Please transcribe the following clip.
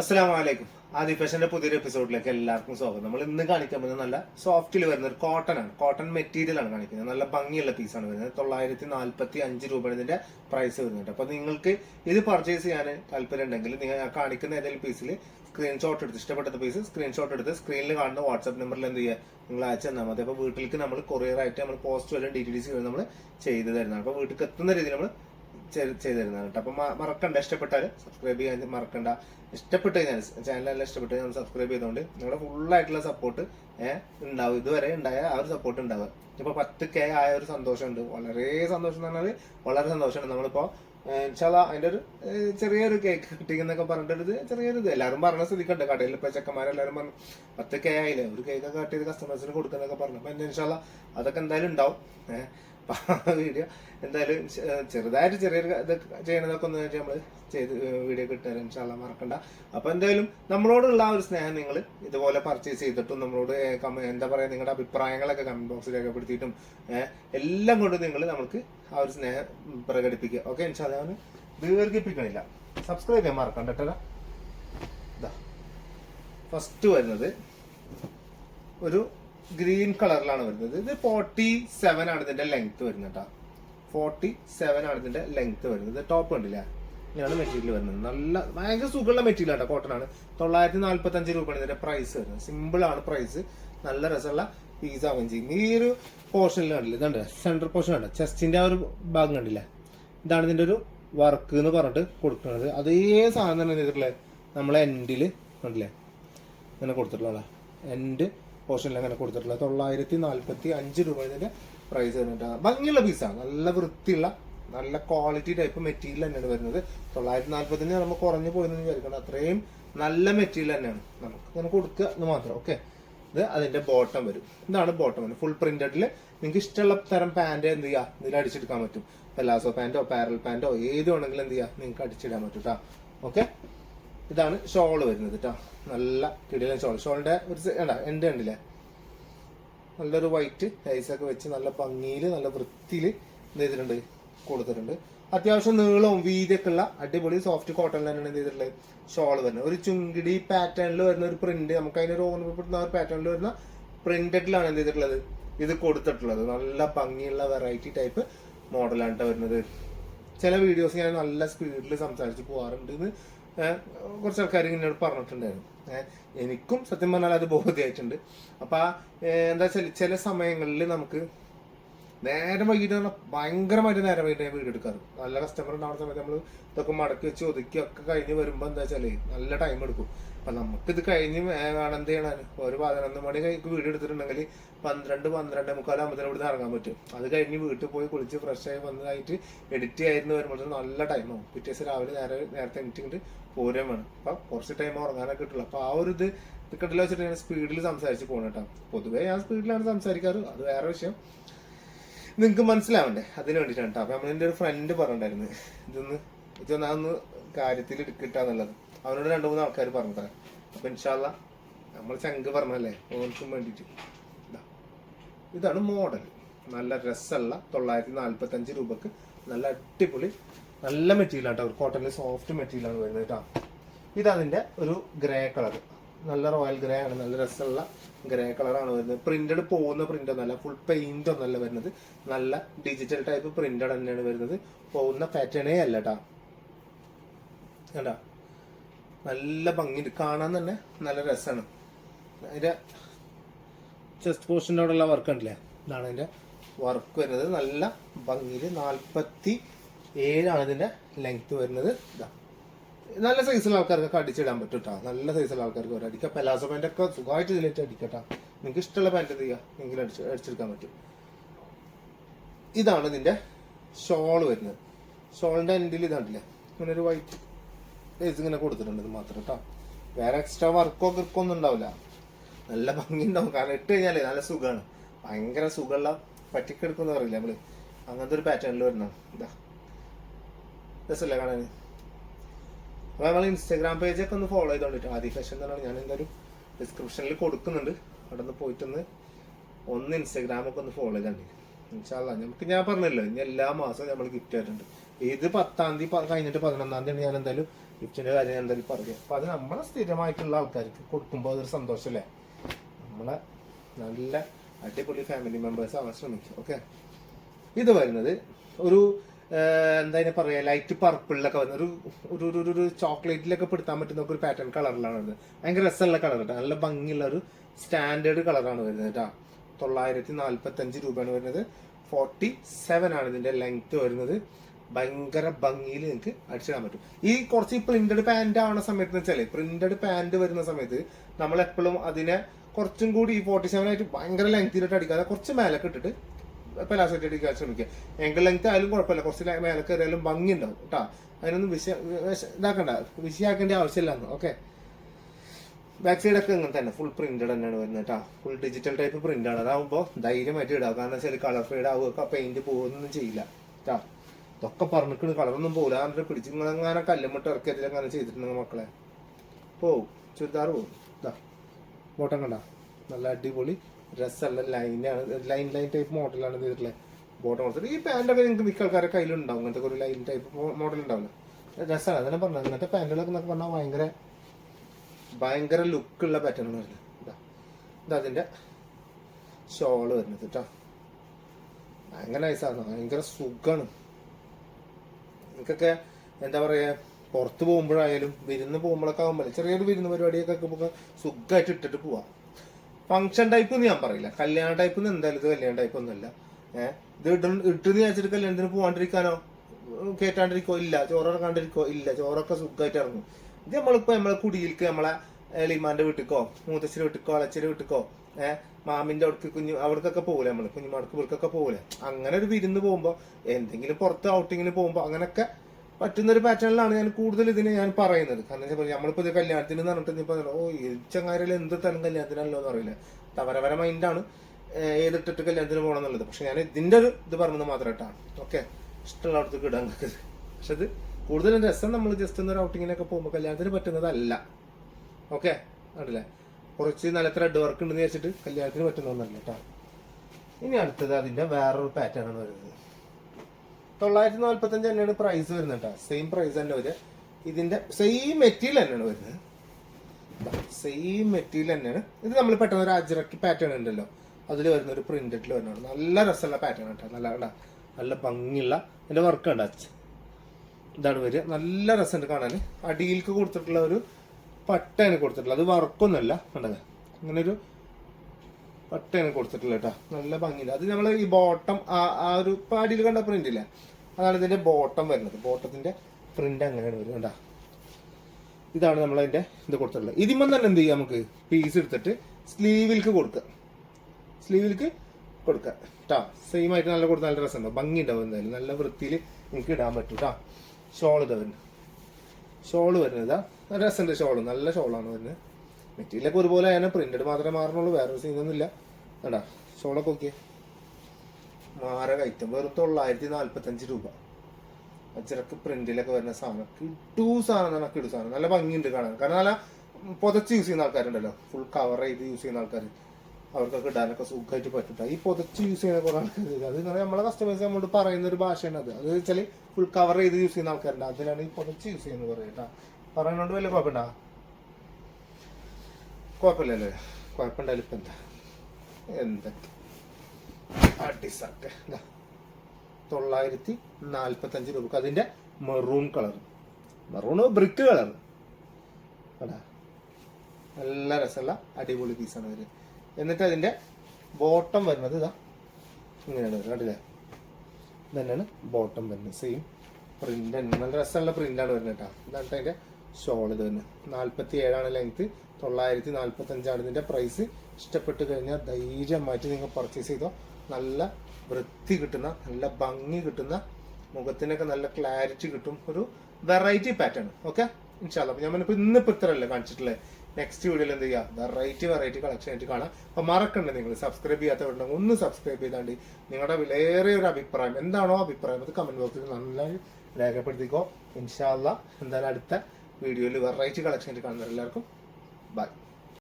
അസ്സലാം വലൈക്കും ആദി ഫാഷന്റെ പുതിയൊരു എപ്പിസോഡിലേക്ക് എല്ലാവർക്കും സ്വാഗതം. നമ്മൾ ഇന്ന് കാണിക്കാൻ പോകുന്നത് നല്ല സോഫ്റ്റിൽ വരുന്ന ഒരു കോട്ടൺ ആണ്. കോട്ടൺ മെറ്റീരിയൽ ആണ് കാണിക്കുന്നത്. നല്ല ഭംഗിയുള്ള പീസാണ് വരുന്നത്. തൊള്ളായിരത്തി നാല്പത്തി അഞ്ച് രൂപയുടെ ഇതിന്റെ പ്രൈസ് വരുന്നുണ്ട് അപ്പൊ നിങ്ങൾക്ക് ഇത് പർച്ചേസ് ചെയ്യാൻ താല്പര്യം ഉണ്ടെങ്കിൽ നിങ്ങൾ കാണിക്കുന്ന ഏതെങ്കിലും പീസിൽ സ്ക്രീൻഷോട്ട് എടുത്ത് ഇഷ്ടപ്പെട്ട പീസ് സ്ക്രീൻഷോട്ട് എടുത്ത് സ്ക്രീനിൽ കാണുന്ന വാട്സ്ആപ്പ് നമ്പറിൽ എന്ത് ചെയ്യുക? നിങ്ങൾ അയച്ചു തന്നാൽ മതി. അപ്പോൾ വീട്ടിലേക്ക് നമ്മൾ കൊറിയർ ആയിട്ട് നമ്മൾ പോസ്റ്റ് വരെ ഡി ടി നമ്മൾ ചെയ്തു തരുന്നതാണ്. അപ്പോൾ വീട്ടിലേക്ക് എത്തുന്ന രീതിയിൽ നമ്മൾ ചെയ്ത് ചെയ്ത് തരുന്നതാണ് കേട്ടോ. അപ്പൊ മ- മറക്കണ്ട ഇഷ്ടപ്പെട്ടാൽ സബ്സ്ക്രൈബ് ചെയ്യാൻ മറക്കണ്ട. ഇഷ്ടപ്പെട്ട് കഴിഞ്ഞാൽ ചാനലെല്ലാം ഇഷ്ടപ്പെട്ട് കഴിഞ്ഞാൽ സബ്സ്ക്രൈബ് ചെയ്തുകൊണ്ട് നിങ്ങളുടെ ആയിട്ടുള്ള സപ്പോർട്ട് ഏഹ് ഉണ്ടാവും ഇതുവരെ ഉണ്ടായ ആ ഒരു സപ്പോർട്ട് ഉണ്ടാവുക ഇപ്പൊ പത്ത് കെ ആയ ഒരു സന്തോഷമുണ്ട്. വളരെ സന്തോഷം എന്ന് പറഞ്ഞാൽ വളരെ സന്തോഷമുണ്ട് നമ്മളിപ്പോ ഏഹ് ഇൻഷാല്ലാ അതിന്റെ ഒരു ഏഹ് ചെറിയൊരു കേക്ക് കിട്ടിയെന്നൊക്കെ പറഞ്ഞിട്ട് ചെറിയൊരു ഇത് എല്ലാവരും പറഞ്ഞ ശ്രദ്ധിക്കണ്ട കടയിൽ ഇപ്പൊ ചെക്കന്മാരെല്ലാവരും പറഞ്ഞു പത്ത് കെ ആയില്ലേ? ഒരു കേക്ക് ഒക്കെ കട്ട് ചെയ്ത് കസ്റ്റമേഴ്സിന് കൊടുക്കുന്നൊക്കെ പറഞ്ഞു. അപ്പൊ ഇൻഷാല്ല അതൊക്കെ എന്തായാലും ഉണ്ടാവും വീഡിയോ. എന്തായാലും ചെറുതായിട്ട് ചെറിയൊരു ഇത് ചെയ്യണതൊക്കെ ഒന്ന് വെച്ചാൽ നമ്മൾ ചെയ്ത് വീഡിയോ കിട്ടാൻ ഇൻഷാല്ല മറക്കണ്ട. അപ്പോൾ എന്തായാലും നമ്മളോടുള്ള ആ ഒരു സ്നേഹം നിങ്ങൾ ഇതുപോലെ പർച്ചേസ് ചെയ്തിട്ടും നമ്മളോട് എന്താ പറയാ നിങ്ങളുടെ അഭിപ്രായങ്ങളൊക്കെ കമന്റ് ബോക്സിൽ രേഖപ്പെടുത്തിയിട്ടും എല്ലാം കൊണ്ടും നിങ്ങൾ നമുക്ക് ആ ഒരു സ്നേഹം പ്രകടിപ്പിക്കുക. ഓക്കെ ഇൻഷാല്ല ഞാൻ ദീർഘിപ്പിക്കണില്ല. സബ്സ്ക്രൈബ് ചെയ്യാൻ മറക്കണ്ട കേട്ടോ. ഫസ്റ്റ് വരുന്നത് ഒരു ഗ്രീൻ കളറിലാണ് വരുന്നത്. ഇത് ഫോർട്ടി സെവൻ ആണ് ഇതിന്റെ ലെങ്ത് വരുന്നത് കേട്ടോ ഫോർട്ടി സെവൻ ആണ് ഇതിന്റെ ലെങ്ത് വരുന്നത്. ടോപ്പ് കണ്ടില്ല? ഇങ്ങനെയാണ് മെറ്റീരിയൽ വരുന്നത്. നല്ല ഭയങ്കര സുഖമുള്ള മെറ്റീരിയൽ ആട്ടോ കോട്ടൺ ആണ്. തൊള്ളായിരത്തി നാല്പത്തി അഞ്ച് രൂപയാണ് ഇതിന്റെ പ്രൈസ് വരുന്നത്. സിമ്പിൾ ആണ് പ്രൈസ് നല്ല രസമുള്ള പീസ് ആവുകയും ചെയ്യും. ഈ ഒരു പോർഷനിൽ കണ്ടില്ല? ഇതുണ്ട്. സെൻട്രൽ പോർഷൻ കണ്ട ചെസ്റ്റിന്റെ ആ ഒരു ഭാഗം കണ്ടില്ല? ഇതാണ് ഇതിന്റെ ഒരു വർക്ക് എന്ന് പറഞ്ഞിട്ട് കൊടുക്കുന്നത്. അതേ സാധനം തന്നെ ചെയ്തിട്ടുള്ളത് നമ്മളെ എൻഡിൽ കണ്ടില്ലേ? ഇങ്ങനെ കൊടുത്തിട്ടുള്ള എൻഡ് പോർഷനിൽ അങ്ങനെ കൊടുത്തിട്ടുള്ളത്. തൊള്ളായിരത്തി നാല്പത്തി അഞ്ച് രൂപ പ്രൈസ് വരുന്നുണ്ട് ഭംഗിയുള്ള പീസാണ് നല്ല വൃത്തിയുള്ള നല്ല ക്വാളിറ്റി ടൈപ്പ് മെറ്റീരിയൽ തന്നെയാണ് വരുന്നത്. തൊള്ളായിരത്തി നാല്പത്തിന് നമ്മൾ കുറഞ്ഞു പോയെന്ന് വിചാരിക്കണം അത്രയും നല്ല മെറ്റീരിയൽ തന്നെയാണ്. നമുക്ക് ഇങ്ങനെ കൊടുക്കുക എന്ന് മാത്രം. ഓക്കെ ഇത് അതിന്റെ ബോട്ടം വരും. ഇതാണ് ബോട്ടം ഫുൾ പ്രിന്റഡിൽ നിങ്ങൾക്ക് ഇഷ്ടമുള്ള തരം പാന്റ് എന്ത് ചെയ്യുക ഇതിൽ അടിച്ചെടുക്കാൻ പറ്റും. പലാസോ പാന്റോ പാരൽ പാന്റോ ഏത് വേണമെങ്കിലും എന്ത് ചെയ്യുക നിങ്ങൾക്ക് അടിച്ചിടാൻ പറ്റും കേട്ടോ ഓക്കെ ഇതാണ് ഷോൾ വരുന്നത് കേട്ടോ നല്ല കിടിലൻ ഷോൾ. ഷോളിന്റെ ഒരു വേണ്ട എന്റെ എന്റെ കണ്ടില്ലേ? നല്ലൊരു വൈറ്റ് ഒക്കെ വെച്ച് നല്ല ഭംഗിയിൽ നല്ല വൃത്തിയിൽ എന്ത് ചെയ്തിട്ടുണ്ട്? കൊടുത്തിട്ടുണ്ട്. അത്യാവശ്യം നീളവും വീതിയൊക്കെ ഉള്ള അടിപൊളി സോഫ്റ്റ് കോട്ടൺ തന്നെയാണ് എന്ത് ചെയ്തിട്ടുള്ളത്? ഷോൾ വരുന്നത്. ഒരു ചുങ്കിടി പാറ്റേണിൽ വരുന്ന ഒരു പ്രിന്റ് നമുക്ക് അതിനൊരു ഓർമ്മപ്പെടുന്ന ഒരു പാറ്റേണിൽ വരുന്ന പ്രിന്റഡിലാണ് എന്ത് ചെയ്തിട്ടുള്ളത്? ഇത് കൊടുത്തിട്ടുള്ളത്. നല്ല ഭംഗിയുള്ള വെറൈറ്റി ടൈപ്പ് മോഡലാണ് വരുന്നത്. ചില വീഡിയോസ് ഞാൻ നല്ല സ്പീഡിൽ സംസാരിച്ച് പോകാറുണ്ട് കുറച്ച് ആൾക്കാർ ഇങ്ങനെ പറഞ്ഞിട്ടുണ്ടായിരുന്നു. എനിക്കും സത്യം പറഞ്ഞാൽ അത് ബോധ്യമായിട്ടുണ്ട് അപ്പൊ ആ, എന്താ വെച്ചാൽ ചില സമയങ്ങളിൽ നമുക്ക് നേരം വൈകിട്ട് പറഞ്ഞാൽ ഭയങ്കരമായിട്ട് നേരം വൈകിട്ട് ഞാൻ വീട് എടുക്കാറ്. നല്ല കസ്റ്റമർ ഉണ്ടാവുന്ന സമയത്ത് നമ്മൾ ഇതൊക്കെ മടക്കി വെച്ച് ഒതുക്കി ഒക്കെ കഴിഞ്ഞ് വരുമ്പോൾ എന്താ വെച്ചാൽ നല്ല ടൈം എടുക്കും. അപ്പൊ നമുക്കിത് കഴിഞ്ഞ് വേണം എന്ത് ചെയ്യണം ഒരു പതിനൊന്ന് മണി കഴിഞ്ഞ് വീട് എടുത്തിട്ടുണ്ടെങ്കിൽ പന്ത്രണ്ട് പന്ത്രണ്ട് മുക്കാലാകുമ്പോൾ ഇവിടുന്ന് ഇറങ്ങാൻ പറ്റും. അത് കഴിഞ്ഞ് വീട്ടിൽ പോയി കുളിച്ച് ഫ്രഷ് ആയി വന്നതായിട്ട് എഡിറ്റ് ആയിരുന്നു വരുമ്പോൾ നല്ല ടൈമാവും പിറ്റേ ദിവസം രാവിലെ നേരെ നേരത്തെ എണീറ്റിട്ട് പോരാൻ വേണം. അപ്പൊ കുറച്ച് ടൈം ഉറങ്ങാനൊക്കെ കിട്ടുള്ളൂ. അപ്പൊ ആ ഒരു ഇത് കിട്ടില്ല വെച്ചിട്ട് ഞാൻ സ്പീഡിൽ സംസാരിച്ച് പോകണം കേട്ടോ. പൊതുവേ ഞാൻ സ്പീഡിലാണ് സംസാരിക്കാറ്. അത് വേറെ വിഷയം. നിങ്ങൾക്ക് മനസ്സിലാവണ്ടേ? അതിന് വേണ്ടിയിട്ടാണ് കേട്ടോ. അപ്പൊ നമ്മളെന്റെ ഒരു ഫ്രണ്ട് പറഞ്ഞിട്ടുണ്ടായിരുന്നു. ഇതൊന്ന് ഇതൊന്നാന്ന് കാര്യത്തിൽ എടുക്കിട്ടാന്നുള്ളത് അവനോട് രണ്ടു മൂന്ന് ആൾക്കാർ പറഞ്ഞു തരാം. അപ്പൊ ഇൻഷാല്ല നമ്മൾ ചങ്ക് പറഞ്ഞല്ലേ ഓർക്കും വേണ്ടിയിട്ട് ഇതാ. ഇതാണ് മോഡൽ നല്ല രസമുള്ള തൊള്ളായിരത്തി നാല്പത്തി അഞ്ച് രൂപക്ക് നല്ല അടിപൊളി നല്ല മെറ്റീരിയൽ ആട്ടോ. കോട്ടണിൽ സോഫ്റ്റ് മെറ്റീരിയൽ ആണ് വരുന്നത് കേട്ടോ ഇതതിന്റെ ഒരു ഗ്രേ കളർ നല്ല റോയൽ ഗ്രേ ആണ്. നല്ല രസമുള്ള ഗ്രേ കളറാണ് വരുന്നത്. പ്രിന്റഡ് പോകുന്ന പ്രിന്റ് ഒന്നല്ല ഫുൾ പെയിന്റ് ഒന്നല്ല വരുന്നത്. നല്ല ഡിജിറ്റൽ ടൈപ്പ് പ്രിന്റഡ് തന്നെയാണ് വരുന്നത്. പോകുന്ന പാറ്റേണേ അല്ല കേട്ടാ നല്ല ഭംഗി. കാണാൻ തന്നെ നല്ല രസമാണ് അതിന്റെ ചെസ്റ്റ് പോർഷനോടുള്ള വർക്ക് ഉണ്ടല്ലേ ഇതാണ് അതിന്റെ വർക്ക് വരുന്നത്. നല്ല ഭംഗിയിൽ നാൽപ്പത്തി ഏഴാണ് ഇതിന്റെ ലെങ്ത് വരുന്നത്. ഇതാ. നല്ല സൈസുള്ള ആൾക്കാർക്കൊക്കെ അടിച്ചിടാൻ പറ്റും കേട്ടോ നല്ല സൈസുള്ള ആൾക്കാർക്ക് ഒരു അടിക്കാം പെലാസോ പാന്റ് ഒക്കെ സുഖമായിട്ട് ഇതിലേക്ക് അടിക്കട്ടോ നിങ്ങൾക്ക് ഇഷ്ടമുള്ള പാന്റ് എന്ത് ചെയ്യുക നിങ്ങൾക്ക് അടിച്ച് അടിച്ചെടുക്കാൻ പറ്റും. ഇതാണ് ഇതിന്റെ ഷോൾ വരുന്നത്. ഷോളിന്റെ എൻഡിൽ ഇതാണ്ടില്ലേ ഇങ്ങനെ ഒരു വൈറ്റ് ലേസ് ഇങ്ങനെ കൊടുത്തിട്ടുണ്ട് ഇത് മാത്രം കേട്ടോ വേറെ എക്സ്ട്രാ വർക്കോ കിർക്കോ ഒന്നും ഉണ്ടാവില്ല. നല്ല ഭംഗി ഉണ്ടാവും കാരണം ഇട്ട് കഴിഞ്ഞാലേ നല്ല സുഖമാണ് ഭയങ്കര സുഖമുള്ള പറ്റിക്കെടുക്കുന്ന പറയില്ല നമ്മൾ? അങ്ങനത്തെ ഒരു പാറ്റേണിൽ വരുന്നത് ഇതാ. രസമല്ലേ കാണാൻ അപ്പൊ നമ്മൾ ഇൻസ്റ്റാഗ്രാം പേജൊക്കെ ഒന്ന് ഫോളോ ചെയ്തോണ്ടിട്ട് ആദ്യ ഫാഷൻ എന്നാണ് ഞാൻ എന്തായാലും ഡിസ്ക്രിപ്ഷനിൽ കൊടുക്കുന്നുണ്ട്. അവിടെ നിന്ന് പോയിട്ടൊന്ന് ഒന്ന് ഇൻസ്റ്റാഗ്രാമൊക്കെ ഒന്ന് ഫോളോ ചെയ്തോണ്ടി ഇൻഷാല്ല നമുക്ക് ഞാൻ പറഞ്ഞല്ലോ ഇനി എല്ലാ മാസവും നമ്മൾ ഗിഫ്റ്റ് ആയിട്ടുണ്ട് ഇത് പത്താം തീയതി കഴിഞ്ഞിട്ട് പതിനൊന്നാം തീയതി ഞാൻ എന്തായാലും ഗിഫ്റ്റിന്റെ കാര്യം ഞാൻ എന്തായാലും പറയാം. അപ്പൊ അത് നമ്മളെ സ്ഥിരമായിട്ടുള്ള ആൾക്കാർക്ക് കൊടുക്കുമ്പോൾ അതൊരു സന്തോഷമല്ലേ നമ്മളെ നല്ല അടിപൊളി ഫാമിലി മെമ്പേഴ്സ് ആവാൻ ശ്രമിക്കും. ഓക്കെ ഇത് വരുന്നത് ഒരു എന്താ പറയുക പറയാ ലൈറ്റ് പർപ്പിളിലൊക്കെ ഒരു ഒരു- ഒരു ഒരു ചോക്ലേറ്റിലൊക്കെ പെടുത്താൻ പറ്റുന്ന ഒരു പാറ്റേൺ കളറിലാണ് വരുന്നത്. ഭയങ്കര രസമുള്ള കളർ കേട്ടോ. നല്ല ഭംഗിയുള്ള ഒരു സ്റ്റാൻഡേർഡ് കളറാണ് വരുന്നത് കേട്ടോ. തൊള്ളായിരത്തി നാൽപ്പത്തഞ്ച് രൂപയാണ് വരുന്നത്. ഫോർട്ടി സെവൻ ആണ് ഇതിന്റെ ലെങ്ത് വരുന്നത്. ഭയങ്കര ഭംഗിയിൽ നിങ്ങൾക്ക് അടിച്ചിടാൻ പറ്റും. ഈ കുറച്ച് പ്രിന്റഡ് പാന്റ് ആവുന്ന സമയത്ത് വെച്ചാൽ പ്രിന്റഡ് പാന്റ് വരുന്ന സമയത്ത് നമ്മൾ എപ്പോഴും അതിനെ കുറച്ചും കൂടി ഈ ഫോർട്ടി സെവൻ ആയിട്ട് ഭയങ്കര ലെങ്തിലിട്ട് അടിക്കാതെ കുറച്ച് മേലൊക്കെ ഇട്ടിട്ട് പെലാസൈറ്റ് അടിക്കാൻ ശ്രമിക്കുക. എങ്കിൽ ലെങ്ത് ആയാലും കുഴപ്പമില്ല. കുറച്ച് മേലൊക്കെ മേലെ കയറിയാലും ഭംഗി ഉണ്ടാവും കേട്ടോ. അതിനൊന്നും വിഷ- ഇതാക്കണ്ട. വിഷയാക്കേണ്ട ആവശ്യമില്ല ഓക്കെ ബാക്ക് സൈഡ് ഒക്കെ ഇങ്ങനെ തന്നെ. ഫുൾ പ്രിന്റഡ് തന്നെയാണ് വരുന്നത് കേട്ടോ. ഫുൾ ഡിജിറ്റൽ ടൈപ്പ് പ്രിന്റാണ് അതാവുമ്പോൾ ധൈര്യമായിട്ട് ഇടാം. കാരണം വെച്ചാൽ കളർ ഫെയ്ഡ് ആവുക പെയിന്റ് പോകുന്നൊന്നും ചെയ്യില്ല കേട്ടോ. ഇതൊക്കെ പറഞ്ഞിട്ട് കളറൊന്നും പോകില്ല എന്നിട്ട് പിടിച്ച് ഇങ്ങനെ കല്ലുമിട്ട് ഇറക്കിയതിൽ അങ്ങനെ ചെയ്തിട്ടുണ്ടെങ്കിൽ മക്കളെ. പോവും. ചുരിദാർ പോവും. ഇതാ ബോട്ടം കണ്ട? നല്ല അടിപൊളി രസമുള്ള ലൈനാണ് ലൈൻ ലൈൻ ടൈപ്പ് മോഡലാണ് ചെയ്തിട്ടുള്ളത് ബോട്ടം കൊടുത്തിട്ട് ഈ പാന്റൊക്കെ നിങ്ങൾക്ക് മിക്ക ആൾക്കാരെ കയ്യിലുണ്ടാവും അങ്ങനത്തെ ഒരു ലൈൻ ടൈപ്പ് മോഡൽ ഉണ്ടാവില്ല. രസമാണ്. അതന്നെ പറഞ്ഞത്. ഇങ്ങനത്തെ പാന്റുകളൊക്കെ എന്നൊക്കെ പറഞ്ഞാൽ ഭയങ്കര ഭയങ്കര ലുക്കുള്ള പാറ്റേൺ വരുന്നത്. ഇതാ ഇതാ അതിന്റെ ഷോൾ വരുന്നത് കേട്ടോ ഭയങ്കര നൈസാണ് ഭയങ്കര സുഖമാണ് എനിക്കൊക്കെ എന്താ പറയുക പുറത്ത് പോകുമ്പോഴായാലും വിരുന്ന് പോകുമ്പോഴൊക്കെ ആകുമ്പോൾ ചെറിയൊരു വിരുന്ന് പരിപാടിയൊക്കെ നമുക്ക് സുഖമായിട്ട് ഇട്ടിട്ട് പോവാം. ഫംഗ്ഷൻ ടൈപ്പ് എന്ന് ഞാൻ പറയില്ല. കല്യാണ ടൈപ്പ് എന്ന് എന്തായാലും ഇത് കല്യാണ ടൈപ്പ് ഒന്നുമല്ല ഏഹ് ഇത് ഇട ഇട്ടെന്ന് വിചാരിച്ചിട്ട് കല്യാണത്തിന് പോകാണ്ടിരിക്കാനോ കേട്ടാണ്ടിരിക്കോ ഇല്ല. ചോറിറക്കാണ്ടിരിക്കോ ഇല്ല. ചോറൊക്കെ സുഖമായിട്ട് ഇറങ്ങും. ഇത് നമ്മളിപ്പോൾ നമ്മളെ കുടിയിലേക്ക് നമ്മളെ എളിമാന്റെ വീട്ടിക്കോ മൂത്തശ്ശിയുടെ വീട്ടിക്കോ അളച്ചിരി വീട്ടിക്കോ ഏഹ് മാമിന്റെ അവിടേക്ക് കുഞ്ഞു അവിടേക്കൊക്കെ പോകൂലെ നമ്മൾ? കുഞ്ഞുമാർക്ക് ഇവർക്കൊക്കെ പോകൂലെ അങ്ങനെ ഒരു വിരുന്ന് പോകുമ്പോ എന്തെങ്കിലും പുറത്ത് ഔട്ടിങ്ങിന് പോകുമ്പോ അങ്ങനെയൊക്കെ പറ്റുന്ന ഒരു പാറ്റേണിലാണ് ഞാൻ കൂടുതൽ ഇതിനെ ഞാൻ പറയുന്നത്. കാരണം എന്താ പറയുക നമ്മളിപ്പോ ഇത് കല്യാണത്തിന് പറഞ്ഞിട്ട് ഇപ്പൊ ഓ ഈ എന്ത് തരം കല്യാണത്തിനല്ലോ എന്ന് അറിയില്ല. തവരവര മൈൻഡാണ് ഏതിട്ടിട്ട് കല്യാണത്തിന് പോകണം എന്നുള്ളത്. പക്ഷെ ഞാൻ ഇതിന്റെ ഒരു ഇത് പറഞ്ഞത് മാത്രമായിട്ടാണ് ഓക്കെ? ഇഷ്ടമുള്ള അവിടത്തേക്ക് ഇടാൻ നിൽക്കുന്നത് പക്ഷെ അത് കൂടുതലും രസം നമ്മൾ ജസ്റ്റ് ഒന്ന് ഒരു ഔട്ടിങ്ങിനൊക്കെ പോകുമ്പോൾ കല്യാണത്തിന് പറ്റുന്നതല്ല. ഓക്കെ? കണ്ടില്ലേ? കുറച്ച് നല്ല ത്രെഡ് വർക്ക് ഉണ്ടെന്ന് വിചാരിച്ചിട്ട് കല്യാണത്തിന് പറ്റുന്ന ഒന്നല്ല കേട്ടോ. ഇനി അടുത്തത് അതിന്റെ വേറൊരു പാറ്റേൺ ആണ് വരുന്നത്. തൊള്ളായിരത്തി നാല്പത്തി അഞ്ച് തന്നെയാണ് പ്രൈസ് വരുന്നത് കേട്ടോ. സെയിം പ്രൈസ് തന്നെ വരിക ഇതിന്റെ സെയിം മെറ്റീരിയൽ തന്നെയാണ് വരുന്നത്. സെയിം മെറ്റീരിയൽ തന്നെയാണ്. ഇത് നമ്മൾ പെട്ടെന്ന് ഒരു അജറക്കി പാറ്റേൺ ഉണ്ടല്ലോ. അതിൽ വരുന്ന ഒരു പ്രിന്റഡിൽ വരുന്നതാണ്. നല്ല രസമുള്ള പാറ്റേൺ കേട്ടോ. നല്ല കണ്ടാ? നല്ല ഭംഗിയുള്ള ഇതിന്റെ വർക്ക് ഉണ്ട് ഇതാണ് വരിക. നല്ല രസമുണ്ട് കാണാൻ അടിയിൽക്ക് കൊടുത്തിട്ടുള്ള ഒരു പട്ടയാണ് കൊടുത്തിട്ടുള്ളത്. അത് വർക്കൊന്നുമല്ല കണ്ടത്? ഒരു പട്ടയാണ് കൊടുത്തിട്ടുള്ളത് കേട്ടോ. നല്ല ഭംഗിയില്ല അത് നമ്മൾ ഈ ബോട്ടം ആ ആ ഒരു പാടിയിൽ കണ്ട പ്രിന്റ് ഇല്ല? അതാണ് ഇതിന്റെ ബോട്ടം വരുന്നത്. ബോട്ടത്തിന്റെ പ്രിന്റ് അങ്ങനെയാണ് വരുന്നത് കണ്ടാ? ഇതാണ് നമ്മൾ അതിന്റെ ഇത് കൊടുത്തിട്ടുള്ളത്. ഇതിമ്മ തന്നെ എന്ത് ചെയ്യാം നമുക്ക്? പീസ് എടുത്തിട്ട് സ്ലീവിൽക്ക് കൊടുക്കുക. സ്ലീവിൽക്ക് കൊടുക്കുക. കേട്ടോ സെയിം ആയിട്ട് നല്ല കൊടുത്താൽ നല്ല രസമുണ്ടാവും. ഭംഗി ഉണ്ടാവും എന്തായാലും. നല്ല വൃത്തിയിൽ നിങ്ങൾക്ക് ഇടാൻ പറ്റും കേട്ടോ ഷോൾ ഇതാ വരുന്നത്. ഷോൾ വരുന്നത് നല്ല രസമുണ്ട് ഷോൾ നല്ല ഷോളാണ് വരുന്നത് മെറ്റീരിയലൊക്കെ ഒരുപോലെ ആയാലും പ്രിന്റഡ് മാത്രമേ മാറണുള്ളൂ. വേറൊരു സീനൊന്നും ഇല്ല. കേട്ടാ ഷോളൊക്കെ നോക്കിയേ. മാറ കയറ്റം വെറും തൊള്ളായിരത്തി നാല്പത്തഞ്ച് രൂപ അച്ചിറക്ക് പ്രിന്റിലൊക്കെ വരുന്ന സാധനം. കിട്ടു സാധനം നമുക്ക് കിടു സാധനം. നല്ല ഭംഗിയുണ്ട് കാണാൻ. കാരണം നല്ല പുതച്ച് യൂസ് ചെയ്യുന്ന ആൾക്കാരുണ്ടല്ലോ. ഫുൾ കവർ ചെയ്ത് യൂസ് ചെയ്യുന്ന ആൾക്കാർ അവർക്കൊക്കെ ഇടാനൊക്കെ സുഖമായിട്ട് പറ്റും ഈ പുതച്ച് യൂസ് ചെയ്യുന്ന കുറെ ആൾക്കാർ അത് എന്ന് നമ്മളെ കസ്റ്റമേഴ്സ് നമ്മളോട് പറയുന്ന ഒരു ഭാഷയാണ് അത്. അത് വെച്ചാൽ ഫുൾ കവർ ചെയ്ത് യൂസ് ചെയ്യുന്ന ആൾക്കാരുണ്ട്. അതിലാണ് ഈ പുതച്ച് യൂസ് ചെയ്യുന്നത് പറയുക കേട്ടോ. പറയുന്നതുകൊണ്ട് വലിയ കുഴപ്പമുണ്ടാ കുഴപ്പമില്ലല്ലേ? കുഴപ്പമുണ്ടായാലും ഇപ്പം എന്താ? എന്തൊക്കെ? അടിസൊക്കെ ഇതാ തൊള്ളായിരത്തി നാൽപ്പത്തഞ്ച് രൂപക്ക് അതിന്റെ maroon colour maroon brick colour അടാ നല്ല രസമുള്ള അടിപൊളി പീസാണ് അവർ എന്നിട്ട് അതിന്റെ ബോട്ടം വരുന്നത് ഇതാ. ഇങ്ങനെയാണ് വരുന്നത്. കണ്ടില്ലേ? ഇതന്നെയാണ് ബോട്ടം വരുന്നത്. സെയിം പ്രിന്റ് നല്ല രസമുള്ള പ്രിന്റാണ് വരുന്നത് കേട്ടോ. എന്താ അതിന്റെ ഷോൾ ഇത് തന്നെ. നാൽപ്പത്തി ഏഴാണ് ലെങ്ത് തൊള്ളായിരത്തി നാൽപ്പത്തി അഞ്ചാണ് ഇതിന്റെ പ്രൈസ് ഇഷ്ടപ്പെട്ട് കഴിഞ്ഞാൽ ധൈര്യമായിട്ട് നിങ്ങൾ പർച്ചേസ് ചെയ്തോ. നല്ല വൃത്തി കിട്ടുന്ന നല്ല ഭംഗി കിട്ടുന്ന മുഖത്തിനൊക്കെ നല്ല ക്ലാരിറ്റി കിട്ടും. ഒരു വെറൈറ്റി പാറ്റേൺ ഓക്കെ ഇൻഷാല്ല അപ്പം ഞാൻ ഇപ്പൊ ഇന്നിപ്പോ ഇത്രയല്ലേ കാണിച്ചിട്ടുള്ളത് നെക്സ്റ്റ് വീഡിയോയിൽ എന്ത് ചെയ്യുക വെറൈറ്റി വെറൈറ്റി കളക്ഷൻ ആയിട്ട് കാണാം. അപ്പൊ മറക്കണ്ട നിങ്ങൾ. സബ്സ്ക്രൈബ് ചെയ്യാത്തവരുണ്ടെങ്കിൽ ഒന്ന് സബ്സ്ക്രൈബ് ചെയ്താണ്ട് നിങ്ങളുടെ വിലയേറിയ ഒരു അഭിപ്രായം. എന്താണോ അഭിപ്രായം? അത് കമന്റ് ബോക്സിൽ നന്നായി രേഖപ്പെടുത്തിക്കോ. ഇൻഷാല്ല എന്തായാലും അടുത്ത വീഡിയോയിൽ വെറൈറ്റി കളക്ഷൻ ആയിട്ട് കാണുന്ന എല്ലാവർക്കും ബൈ.